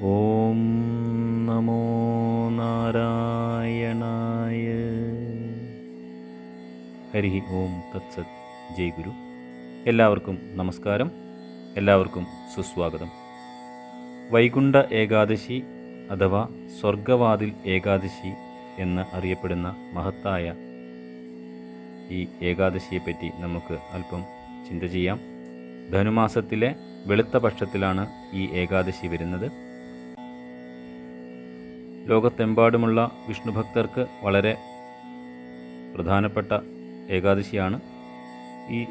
ഓം നമോ നാരായണായ. ഹരി ഓം തത്സത്. ജയ് ഗുരു. എല്ലാവർക്കും നമസ്കാരം. എല്ലാവർക്കും സുസ്വാഗതം. വൈകുണ്ഠ ഏകാദശി അഥവാ സ്വർഗവാതിൽ ഏകാദശി എന്ന് അറിയപ്പെടുന്ന മഹത്തായ ഈ ഏകാദശിയെപ്പറ്റി നമുക്ക് അല്പം ചിന്ത ചെയ്യാം. ധനുമാസത്തിലെ വെളുത്ത പക്ഷത്തിലാണ് ഈ ഏകാദശി വരുന്നത്. ലോകത്തെമ്പാടുമുള്ള വിഷ്ണു ഭക്തർക്ക് വളരെ പ്രധാനപ്പെട്ട ഏകാദശിയാണ്. ഈ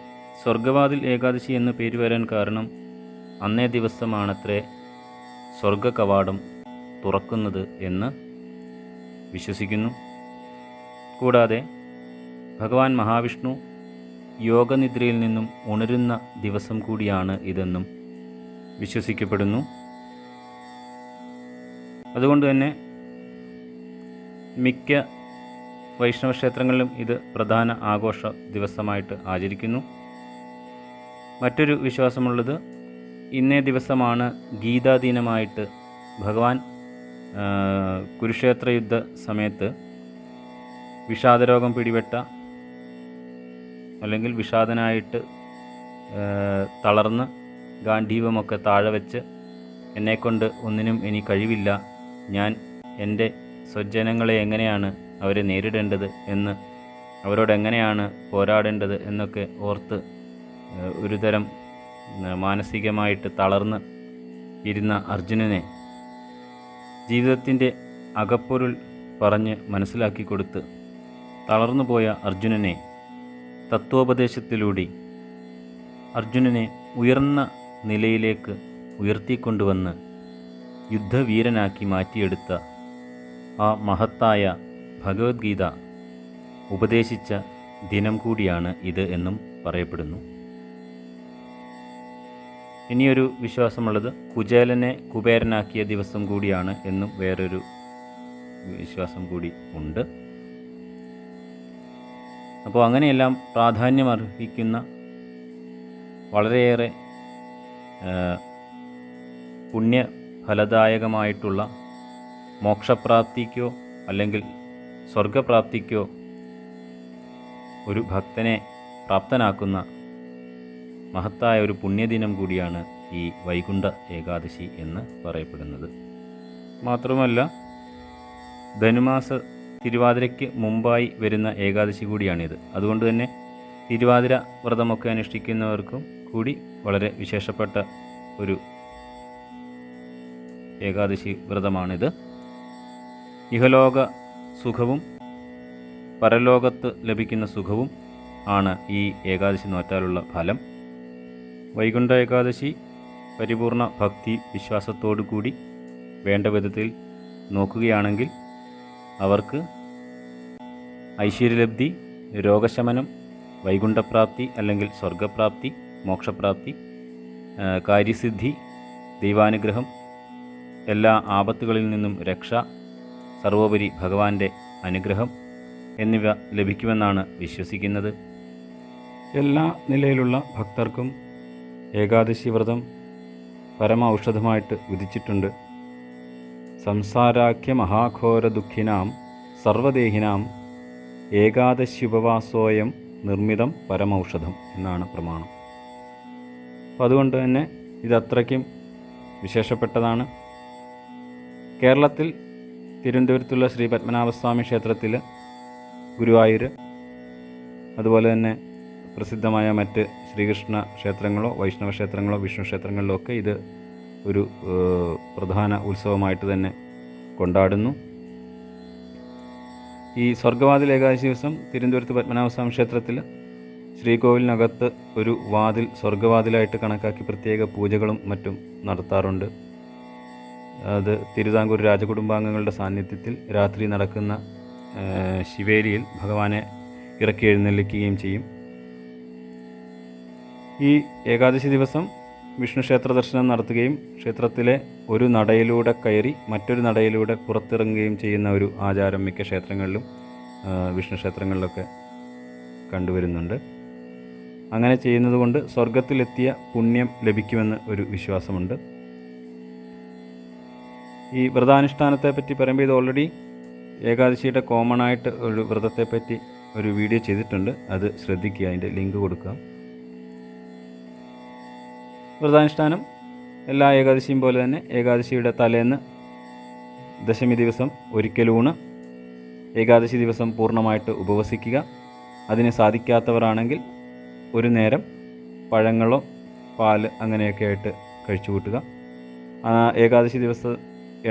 സ്വർഗവാതിൽ ഏകാദശി എന്ന് പേര് വരാൻ കാരണം അന്നേ ദിവസമാണത്രേ സ്വർഗ കവാടം തുറക്കുന്നത് എന്ന് വിശ്വസിക്കുന്നു. കൂടാതെ ഭഗവാൻ മഹാവിഷ്ണു യോഗനിദ്രയിൽ നിന്നും ഉണരുന്ന ദിവസം കൂടിയാണ് ഇതെന്നും വിശ്വസിക്കപ്പെടുന്നു. അതുകൊണ്ട് തന്നെ മിക്ക വൈഷ്ണവ ക്ഷേത്രങ്ങളിലും ഇത് പ്രധാന ആഘോഷ ദിവസമായിട്ട് ആചരിക്കുന്നു. മറ്റൊരു വിശ്വാസമുള്ളത് ഇന്നേ ദിവസമാണ് ഗീതാദീനമായിട്ട് ഭഗവാൻ കുരുക്ഷേത്ര യുദ്ധ സമയത്ത് വിഷാദരോഗം പിടിപെട്ട അല്ലെങ്കിൽ വിഷാദനായിട്ട് തളർന്ന് ഗാന്ധീവമൊക്കെ താഴെ വെച്ച് എന്നെക്കൊണ്ട് ഒന്നിനും ഇനി കഴിവില്ല. ഞാൻ എന്റെ സ്വജനങ്ങളെ എങ്ങനെയാണ് അവരെ നേരിടേണ്ടത് എന്ന് അവരോട് എങ്ങനെയാണ് പോരാടേണ്ടത് എന്നൊക്കെ ഓർത്ത് ഒരുതരം മാനസികമായിട്ട് തളർന്ന് ഇരുന്ന അർജുനനെ ജീവിതത്തിന്റെ അകപ്പൊരുൾ പറഞ്ഞ് മനസ്സിലാക്കി കൊടുത്ത് തളർന്നുപോയ അർജുനനെ തത്വോപദേശത്തിലൂടെ അർജുനനെ ഉയർന്ന നിലയിലേക്ക് ഉയർത്തിക്കൊണ്ടുവന്ന് യുദ്ധവീരനാക്കി മാറ്റിയെടുത്ത ആ മഹത്തായ ഭഗവത്ഗീത ഉപദേശിച്ച ദിനം കൂടിയാണ് ഇത് എന്നും പറയപ്പെടുന്നു. ഇനിയൊരു വിശ്വാസമുള്ളത് കുചേലനെ കുബേരനാക്കിയ ദിവസം കൂടിയാണ് എന്നും വേറൊരു വിശ്വാസം കൂടി ഉണ്ട്. അപ്പോൾ അങ്ങനെയെല്ലാം പ്രാധാന്യമർഹിക്കുന്ന വളരെയേറെ പുണ്യഫലദായകമായിട്ടുള്ള മോക്ഷപ്രാപ്തിക്കോ അല്ലെങ്കിൽ സ്വർഗപ്രാപ്തിക്കോ ഒരു ഭക്തനെ പ്രാപ്തനാക്കുന്ന മഹത്തായ ഒരു പുണ്യദിനം കൂടിയാണ് ഈ വൈകുണ്ഠ ഏകാദശി എന്ന് പറയപ്പെടുന്നത്. മാത്രമല്ല ധനുമാസ തിരുവാതിരയ്ക്ക് മുമ്പായി വരുന്ന ഏകാദശി കൂടിയാണിത്. അതുകൊണ്ട് തന്നെ തിരുവാതിര വ്രതമൊക്കെ അനുഷ്ഠിക്കുന്നവർക്കും കൂടി വളരെ വിശേഷപ്പെട്ട ഒരു ഏകാദശി വ്രതമാണിത്. ഇഹലോക സുഖവും പരലോകത്ത് ലഭിക്കുന്ന സുഖവും ആണ് ഈ ഏകാദശി നോറ്റാലുള്ള ഫലം. വൈകുണ്ഠ ഏകാദശി പരിപൂർണ ഭക്തി വിശ്വാസത്തോടു കൂടി വേണ്ട വിധത്തിൽ നോക്കുകയാണെങ്കിൽ അവർക്ക് ഐശ്വര്യലബ്ധി രോഗശമനം വൈകുണ്ഠപ്രാപ്തി അല്ലെങ്കിൽ സ്വർഗപ്രാപ്തി മോക്ഷപ്രാപ്തി കാര്യസിദ്ധി ദൈവാനുഗ്രഹം എല്ലാ ആപത്തുകളിൽ നിന്നും രക്ഷ സർവോപരി ഭഗവാന്റെ അനുഗ്രഹം എന്നിവ ലഭിക്കുമെന്നാണ് വിശ്വസിക്കുന്നത്. എല്ലാ നിലയിലുള്ള ഭക്തർക്കും ഏകാദശി വ്രതം പരമ ഔഷധമായിട്ട് വിധിച്ചിട്ടുണ്ട്. സംസാരാഖ്യ മഹാഘോര ദുഃഖിനാം സർവദേഹിനാം ഏകാദശി ഉപവാസോയം നിർമ്മിതം പരമൗഷധം എന്നാണ് പ്രമാണം. അപ്പം അതുകൊണ്ട് തന്നെ ഇത് അത്രയ്ക്കും വിശേഷപ്പെട്ടതാണ്. കേരളത്തിൽ തിരുവനന്തപുരത്തുള്ള ശ്രീ പത്മനാഭസ്വാമി ക്ഷേത്രത്തിൽ ഗുരുവായൂർ അതുപോലെ തന്നെ പ്രസിദ്ധമായ മറ്റ് ശ്രീകൃഷ്ണ ക്ഷേത്രങ്ങളോ വൈഷ്ണവ ക്ഷേത്രങ്ങളോ വിഷ്ണു ക്ഷേത്രങ്ങളിലോ ഒക്കെ ഇത് ഒരു പ്രധാന ഉത്സവമായിട്ട് തന്നെ കൊണ്ടാടുന്നു. ഈ സ്വർഗവാതിൽ ഏകാദശി ദിവസം തിരുവനന്തപുരത്ത് പത്മനാഭസ്വാമി ക്ഷേത്രത്തിൽ ശ്രീകോവിലിനകത്ത് ഒരു വാതിൽ സ്വർഗവാതിലായിട്ട് കണക്കാക്കി പ്രത്യേക പൂജകളും മറ്റും നടത്താറുണ്ട്. അത് തിരുവിതാംകൂർ രാജകുടുംബാംഗങ്ങളുടെ സാന്നിധ്യത്തിൽ രാത്രി നടക്കുന്ന ശിവേലിയിൽ ഭഗവാനെ ഇറക്കി എഴുന്നള്ളിക്കുകയും ചെയ്യും. ഈ ഏകാദശി ദിവസം വിഷ്ണു ക്ഷേത്ര ദർശനം നടത്തുകയും ക്ഷേത്രത്തിലെ ഒരു നടയിലൂടെ കയറി മറ്റൊരു നടയിലൂടെ പുറത്തിറങ്ങുകയും ചെയ്യുന്ന ഒരു ആചാരം മിക്ക ക്ഷേത്രങ്ങളിലും വിഷ്ണു ക്ഷേത്രങ്ങളിലൊക്കെ കണ്ടുവരുന്നുണ്ട്. അങ്ങനെ ചെയ്യുന്നതുകൊണ്ട് സ്വർഗത്തിലെത്തിയ പുണ്യം ലഭിക്കുമെന്ന് ഒരു വിശ്വാസമുണ്ട്. ഈ വ്രതാനുഷ്ഠാനത്തെ പറ്റി പറയുമ്പോൾ ഇത് ഓൾറെഡി ഏകാദശിയുടെ കോമൺ ആയിട്ട് ഒരു വ്രതത്തെ പറ്റി ഒരു വീഡിയോ ചെയ്തിട്ടുണ്ട്. അത് ശ്രദ്ധിക്കുക അതിന്റെ ലിങ്ക് കൊടുക്കാം വ്രതാനുഷ്ഠാനം എല്ലാ ഏകാദശിയും പോലെ തന്നെ ഏകാദശിയുടെ തലേന്ന് ദശമി ദിവസം ഒരിക്കലൂണ് ഏകാദശി ദിവസം പൂർണമായിട്ട് ഉപവസിക്കുക. അതിന് സാധിക്കാത്തവരാണെങ്കിൽ ഒരു നേരം പഴങ്ങളോ പാൽ അങ്ങനെയൊക്കെ ആയിട്ട് കഴിച്ചു കൂട്ടുക ഏകാദശി ദിവസം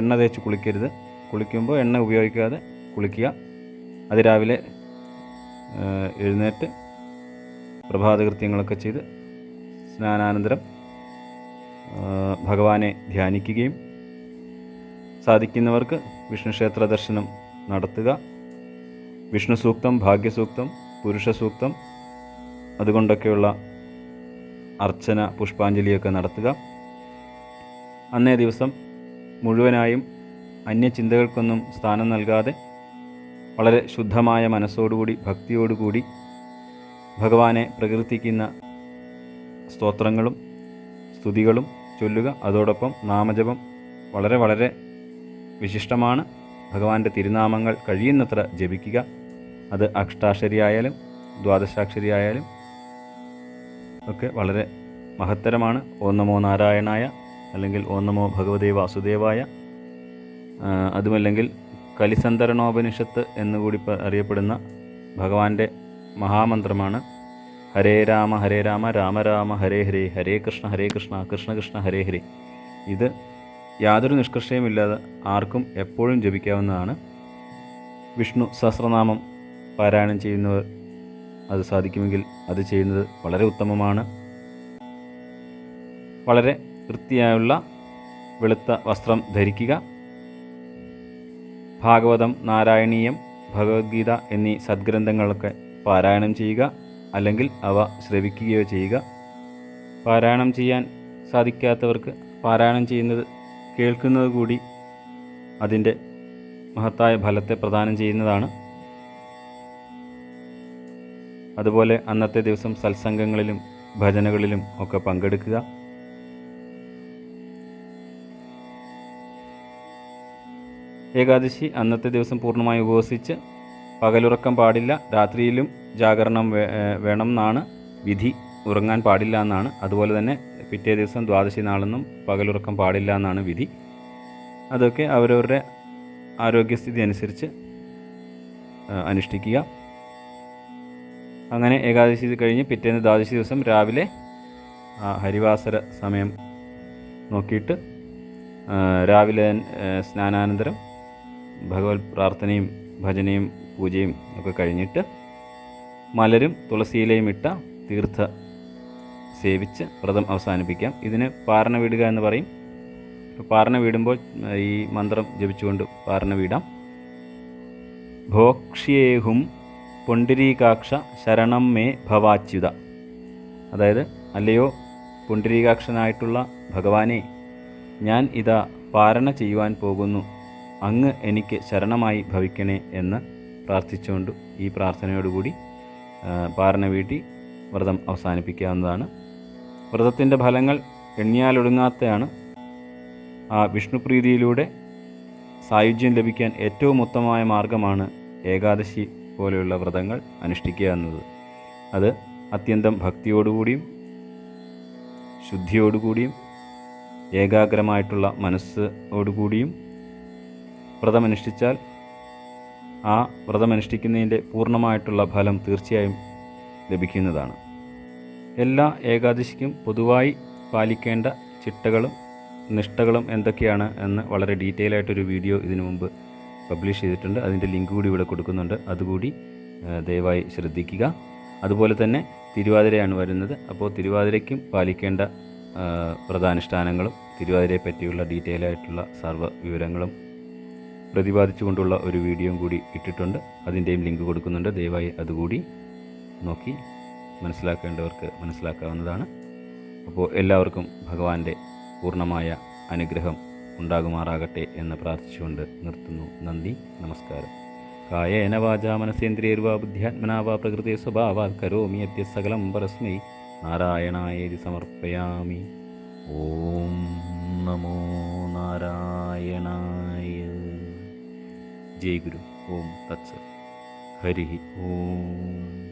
എണ്ണ തേച്ച് കുളിക്കരുത്. കുളിക്കുമ്പോൾ എണ്ണ ഉപയോഗിക്കാതെ കുളിക്കുക. അതിരാവിലെ എഴുന്നേറ്റ് പ്രഭാതകൃത്യങ്ങളൊക്കെ ചെയ്ത് സ്നാനാനന്തരം ഭഗവാനെ ധ്യാനിക്കുകയും സാധിക്കുന്നവർക്ക് വിഷ്ണു ക്ഷേത്ര ദർശനം നടത്തുക. വിഷ്ണു സൂക്തം ഭാഗ്യസൂക്തം പുരുഷ സൂക്തം അതുകൊണ്ടൊക്കെയുള്ള അർച്ചന പുഷ്പാഞ്ജലിയൊക്കെ നടത്തുക. അന്നേ ദിവസം മുഴുവനായും അന്യചിന്തകൾക്കൊന്നും സ്ഥാനം നൽകാതെ വളരെ ശുദ്ധമായ മനസ്സോടുകൂടി ഭക്തിയോടുകൂടി ഭഗവാനെ പ്രകീർത്തിക്കുന്ന സ്തോത്രങ്ങളും സ്തുതികളും ചൊല്ലുക. അതോടൊപ്പം നാമജപം വളരെ വളരെ വിശിഷ്ടമാണ്. ഭഗവാന്റെ തിരുനാമങ്ങൾ കഴിയുന്നത്ര ജപിക്കുക. അത് അഷ്ടാക്ഷരിയായാലും ആയാലും ദ്വാദശാക്ഷരി ആയാലും ഒക്കെ വളരെ മഹത്തരമാണ്. ഓം നാരായണായ അല്ലെങ്കിൽ ഓന്നമോ നമോ ഭഗവതേ വാസുദേവായ അതുമല്ലെങ്കിൽ കലിസന്തരണോപനിഷത്ത് എന്നുകൂടി അറിയപ്പെടുന്ന ഭഗവാന്റെ മഹാമന്ത്രമാണ്. ഹരേ രാമ ഹരേ രാമ രാമ രാമ ഹരേ ഹരേ ഹരേ കൃഷ്ണ ഹരേ കൃഷ്ണ കൃഷ്ണ കൃഷ്ണ ഹരേ ഹരേ. ഇത് യാതൊരു നിഷ്കർഷയുമില്ലാതെ ആർക്കും എപ്പോഴും ജപിക്കാവുന്നതാണ്. വിഷ്ണു സഹസ്രനാമം പാരായണം ചെയ്യുന്നവർ അത് സാധിക്കുമെങ്കിൽ അത് ചെയ്യുന്നത് വളരെ ഉത്തമമാണ്. വളരെ വൃത്തിയായുള്ള വെളുത്ത വസ്ത്രം ധരിക്കുക. ഭാഗവതം നാരായണീയം ഭഗവത്ഗീത എന്നീ സദ്ഗ്രന്ഥങ്ങളൊക്കെ പാരായണം ചെയ്യുക അല്ലെങ്കിൽ അവ ശ്രവിക്കുകയോ ചെയ്യുക. പാരായണം ചെയ്യാൻ സാധിക്കാത്തവർക്ക് പാരായണം ചെയ്യുന്നത് കേൾക്കുന്നത് കൂടി അതിന്റെ മഹത്തായ ഫലത്തെ പ്രദാനം ചെയ്യുന്നതാണ്. അതുപോലെ അന്നത്തെ ദിവസം സത്സംഗങ്ങളിലും ഭജനകളിലും ഒക്കെ പങ്കെടുക്കുക. ഏകാദശി അന്നത്തെ ദിവസം പൂർണമായി ഉപവസിച്ച് പകലുറക്കം പാടില്ല. രാത്രിയിലും ജാഗരണം വേണം എന്നാണ് വിധി. ഉറങ്ങാൻ പാടില്ല എന്നാണ്. അതുപോലെ തന്നെ പിറ്റേ ദിവസം ദ്വാദശി നാളെന്നും പകലുറക്കം പാടില്ല എന്നാണ് വിധി. അതൊക്കെ അവരവരുടെ ആരോഗ്യസ്ഥിതി അനുസരിച്ച് അനുഷ്ഠിക്കുക. അങ്ങനെ ഏകാദശി കഴിഞ്ഞ് പിറ്റേന്ന് ദ്വാദശി ദിവസം രാവിലെ ഹരിവാസര സമയം നോക്കിയിട്ട് രാവിലെ സ്നാനാനന്തരം ഭഗവത് പ്രാർത്ഥനയും ഭജനയും പൂജയും ഒക്കെ കഴിഞ്ഞിട്ട് മലരും തുളസിയിലയും ഇട്ട തീർത്ഥ സേവിച്ച് വ്രതം അവസാനിപ്പിക്കാം. ഇതിന് പാരണ വീടുക എന്ന് പറയും. പാരണ വീടുമ്പോൾ ഈ മന്ത്രം ജപിച്ചുകൊണ്ട് പാരണ വീടാം. ഭോക്ഷ്യേഹും പൊണ്ടിരീകാക്ഷ ശരണം മേ ഭവാച്യുത. അതായത് അല്ലയോ പുണ്ടിരീകാക്ഷനായിട്ടുള്ള ഭഗവാനെ ഞാൻ ഇതാ പാരണ ചെയ്യുവാൻ പോകുന്നു. അങ്ങ് എനിക്ക് ശരണമായി ഭവിക്കണേ എന്ന് പ്രാർത്ഥിച്ചുകൊണ്ട് ഈ പ്രാർത്ഥനയോടുകൂടി പാരണ വീട്ടി വ്രതം അവസാനിപ്പിക്കാവുന്നതാണ്. വ്രതത്തിന്റെ ഫലങ്ങൾ എണ്ണിയാലൊടുങ്ങാത്തയാണ് ആ വിഷ്ണുപ്രീതിയിലൂടെ സായുജ്യം ലഭിക്കാൻ ഏറ്റവും ഉത്തമമായ മാർഗമാണ് ഏകാദശി പോലെയുള്ള വ്രതങ്ങൾ അനുഷ്ഠിക്കുക എന്നത്. അത് അത്യന്തം ഭക്തിയോടുകൂടിയും ശുദ്ധിയോടുകൂടിയും ഏകാഗ്രമായിട്ടുള്ള മനസ്സോടുകൂടിയും വ്രതമനുഷ്ഠിച്ചാൽ ആ വ്രതമനുഷ്ഠിക്കുന്നതിന്റെ പൂർണമായിട്ടുള്ള ഫലം തീർച്ചയായും ലഭിക്കുന്നതാണ്. എല്ലാ ഏകാദശിക്കും പൊതുവായി പാലിക്കേണ്ട ചിട്ടകളും നിഷ്ഠകളും എന്തൊക്കെയാണ് എന്ന് വളരെ ഡീറ്റെയിൽ ആയിട്ടൊരു വീഡിയോ ഇതിനു മുമ്പ് പബ്ലിഷ് ചെയ്തിട്ടുണ്ട്. അതിന്റെ ലിങ്ക് കൂടി ഇവിടെ കൊടുക്കുന്നുണ്ട്. അതുകൂടി ദയവായി ശ്രദ്ധിക്കുക. അതുപോലെ തന്നെ തിരുവാതിരയാണ് വരുന്നത്. അപ്പോൾ തിരുവാതിരയ്ക്കും പാലിക്കേണ്ട വ്രതാനുഷ്ഠാനങ്ങളും തിരുവാതിരയെ പറ്റിയുള്ള ഡീറ്റെയിൽ ആയിട്ടുള്ള സർവ വിവരങ്ങളും പ്രതിപാദിച്ചുകൊണ്ടുള്ള ഒരു വീഡിയോയും കൂടി ഇട്ടിട്ടുണ്ട്. അതിന്റെയും ലിങ്ക് കൊടുക്കുന്നുണ്ട്. ദയവായി അതുകൂടി നോക്കി മനസ്സിലാക്കേണ്ടവർക്ക് മനസ്സിലാക്കാവുന്നതാണ്. അപ്പോൾ എല്ലാവർക്കും ഭഗവാന്റെ പൂർണമായ അനുഗ്രഹം ഉണ്ടാകുമാറാകട്ടെ എന്ന് പ്രാർത്ഥിച്ചുകൊണ്ട് നിർത്തുന്നു. നന്ദി നമസ്കാരം. കായേന വാചാ മനസേന്ദ്രിയർവാ ബുദ്ധ്യാത്മനാവാ പ്രകൃതി സ്വഭാവാത് കരോമി അദ്യ സകലം പരസ്മൈ. നാരായണായേതി സമർപ്പയാമി. ഓം നമോ നാരായണായ ജയ് ഗുരു ഓം തത്സ ഹരി ഓം